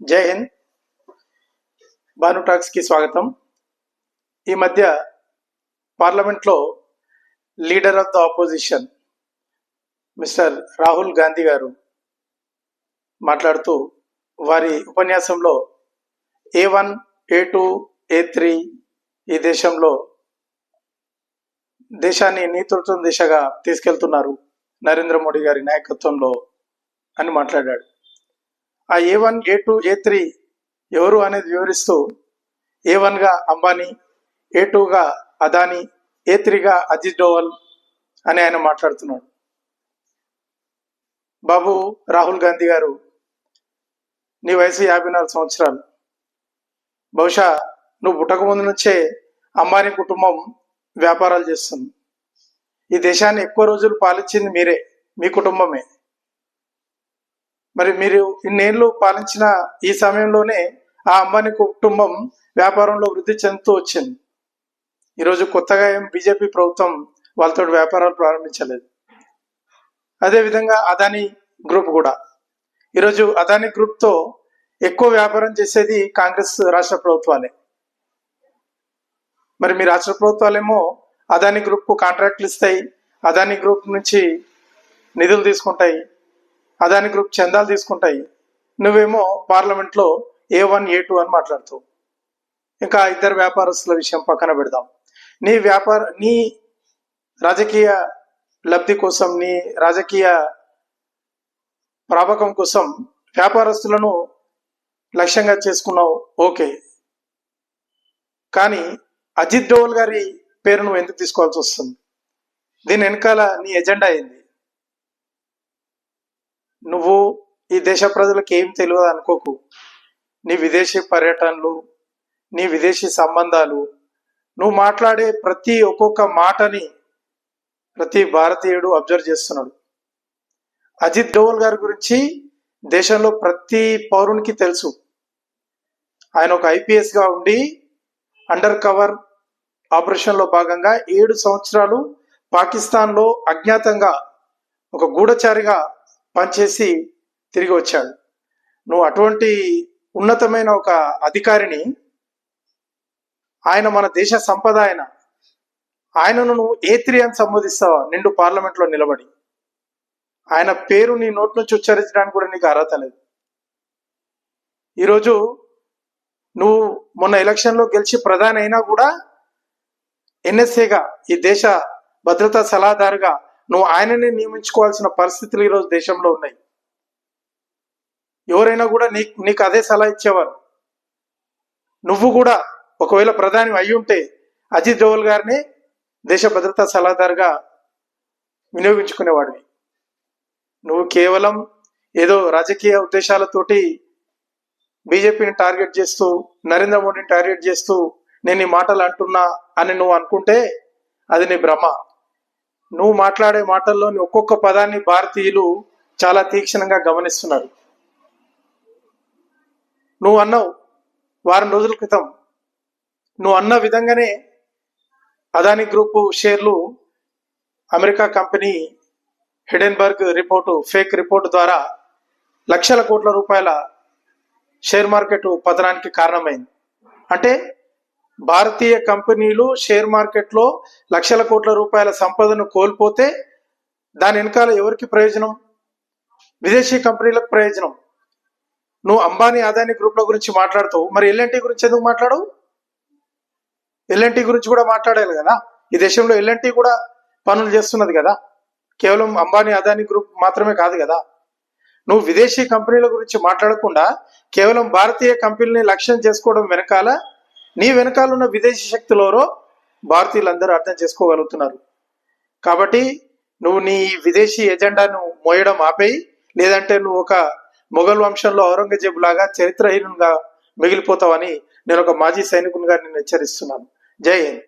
జై హింద్. భాను టాక్స్కి స్వాగతం. ఈ మధ్య పార్లమెంట్లో leader of the opposition mister Rahul Gandhi garu మాట్లాడుతూ వారి ఉపన్యాసంలో A one A two A three ఈ దేశంలో దేశాన్ని నేతృత్వం దిశగా తీసుకెళ్తున్నారు నరేంద్ర మోడీ గారి నాయకత్వంలో అని మాట్లాడాడు. ఆ A one A two A three ఎవరు అనేది వివరిస్తూ ఏ వన్గా అంబానీ ఏ టూగా అదానీ ఏ త్రీగా అజిత్ డోవల్ అని ఆయన మాట్లాడుతున్నాడు. బాబు రాహుల్ గాంధీ గారు నీ వయసు యాభై నాలుగు సంవత్సరాలు. బహుశా నువ్వు పుట్టక ముందు నుంచే అంబానీ కుటుంబం వ్యాపారాలు చేస్తుంది. ఈ దేశాన్ని ఎక్కువ రోజులు పాలించింది మీరే మీ కుటుంబమే. మరి మీరు ఇన్నేళ్ళు పాలించిన ఈ సమయంలోనే ఆ అంబానీ కుటుంబం వ్యాపారంలో వృద్ధి చెందుతూ వచ్చింది. ఈరోజు కొత్తగా ఏం బీజేపీ ప్రభుత్వం వాళ్ళతో వ్యాపారాలు ప్రారంభించలేదు. అదేవిధంగా అదానీ గ్రూప్ కూడా. ఈరోజు అదానీ గ్రూప్తో ఎక్కువ వ్యాపారం చేసేది కాంగ్రెస్ రాష్ట్ర ప్రభుత్వాలే. మరి మీ రాష్ట్ర ప్రభుత్వాలేమో అదానీ గ్రూప్కు కాంట్రాక్ట్లు ఇస్తాయి అదానీ గ్రూప్ నుంచి నిధులు తీసుకుంటాయి అదాని గ్రూప్ చందాలు తీసుకుంటాయి. నువ్వేమో పార్లమెంట్లో ఏ వన్ ఏ టూ అని మాట్లాడుతావు. ఇంకా ఇద్దరు వ్యాపారస్తుల విషయం పక్కన పెడదాం. నీ వ్యాపార నీ రాజకీయ లబ్ధి కోసం నీ రాజకీయ ప్రాపకం కోసం వ్యాపారస్తులను లక్ష్యంగా చేసుకున్నావు. ఓకే. కానీ అజిత్ డోవల్ గారి పేరు నువ్వు ఎందుకు తీసుకోవాల్సి వస్తుంది? దీని వెనకాల నీ ఎజెండా అయింది నువ్వు ఈ దేశ ప్రజలకు ఏం తెలియదు అనుకోకు. నీ విదేశీ పర్యటనలు నీ విదేశీ సంబంధాలు నువ్వు మాట్లాడే ప్రతి ఒక్కొక్క మాటని ప్రతి భారతీయుడు అబ్జర్వ్ చేస్తున్నాడు. అజిత్ డోవల్ గారి గురించి దేశంలో ప్రతి పౌరునికి తెలుసు. ఆయన ఒక ఐపీఎస్గా ఉండి అండర్ కవర్ ఆపరేషన్లో భాగంగా ఏడు సంవత్సరాలు పాకిస్తాన్లో అజ్ఞాతంగా ఒక గూఢచారిగా పనిచేసి తిరిగి వచ్చాడు. నువ్వు అటువంటి ఉన్నతమైన ఒక అధికారిని ఆయన మన దేశ సంపద ఆయన ఆయనను నువ్వు ఏ త్రీ అని సంబోధిస్తావా? నిండు పార్లమెంట్లో నిలబడి. ఆయన పేరు నీ నోట్ నుంచి ఉచ్చరించడానికి కూడా నీకు అర్హత లేదు. ఈరోజు నువ్వు మొన్న ఎలక్షన్లో గెలిచి ప్రధాని అయినా కూడా ఎన్ఎస్ఏగా ఈ దేశ భద్రతా సలహాదారుగా నువ్వు ఆయననే నియమించుకోవాల్సిన పరిస్థితులు ఈరోజు దేశంలో ఉన్నాయి. ఎవరైనా కూడా నీకు నీకు అదే సలహా ఇచ్చేవారు. నువ్వు కూడా ఒకవేళ ప్రధాని అయి ఉంటే అజిత్ దోవల్ గారిని దేశ భద్రతా సలహాదారుగా వినియోగించుకునేవాడివి. నువ్వు కేవలం ఏదో రాజకీయ ఉద్దేశాలతోటి బీజేపీని టార్గెట్ చేస్తూ నరేంద్ర మోడీని టార్గెట్ చేస్తూ నేను ఈ మాటలు అంటున్నా అని నువ్వు అనుకుంటే అది నీ భ్రమ. నువ్వు మాట్లాడే మాటల్లోని ఒక్కొక్క పదాన్ని భారతీయులు చాలా తీక్షణంగా గమనిస్తున్నారు. నువ్వు అన్నావు వారం రోజుల క్రితం. నువ్వు అన్న విధంగానే అదాని గ్రూపు షేర్లు America company Hindenburg report fake report ద్వారా లక్షల కోట్ల రూపాయల షేర్ మార్కెట్ పతనానికి కారణమైంది. అంటే భారతీయ కంపెనీలు షేర్ మార్కెట్లో లక్షల కోట్ల రూపాయల సంపదను కోల్పోతే దాని వెనకాల ఎవరికి ప్రయోజనం? విదేశీ కంపెనీలకు ప్రయోజనం. నువ్వు అంబానీ అదానీ గ్రూప్ల గురించి మాట్లాడుతావు. మరి ఎల్ఎన్టీ గురించి ఎందుకు మాట్లాడవు? ఎల్ఎన్టీ గురించి కూడా మాట్లాడాలి కదా. ఈ దేశంలో ఎల్ఎన్టీ కూడా పనులు చేస్తున్నది కదా. కేవలం అంబానీ అదానీ గ్రూప్ మాత్రమే కాదు కదా. నువ్వు విదేశీ కంపెనీల గురించి మాట్లాడకుండా కేవలం భారతీయ కంపెనీని లక్ష్యం చేసుకోవడం వెనకాల నీ వెనకాల ఉన్న విదేశీ శక్తులెవరో భారతీయులందరూ అర్థం చేసుకోగలుగుతున్నారు. కాబట్టి నువ్వు నీ విదేశీ ఎజెండాను మోయడం ఆపేయి లేదంటే నువ్వు ఒక మొఘల్ వంశంలో ఔరంగజేబు లాగా చరిత్రహీనంగా మిగిలిపోతావని నేను ఒక మాజీ సైనికునిగా నేను హెచ్చరిస్తున్నాను. జై హింద్.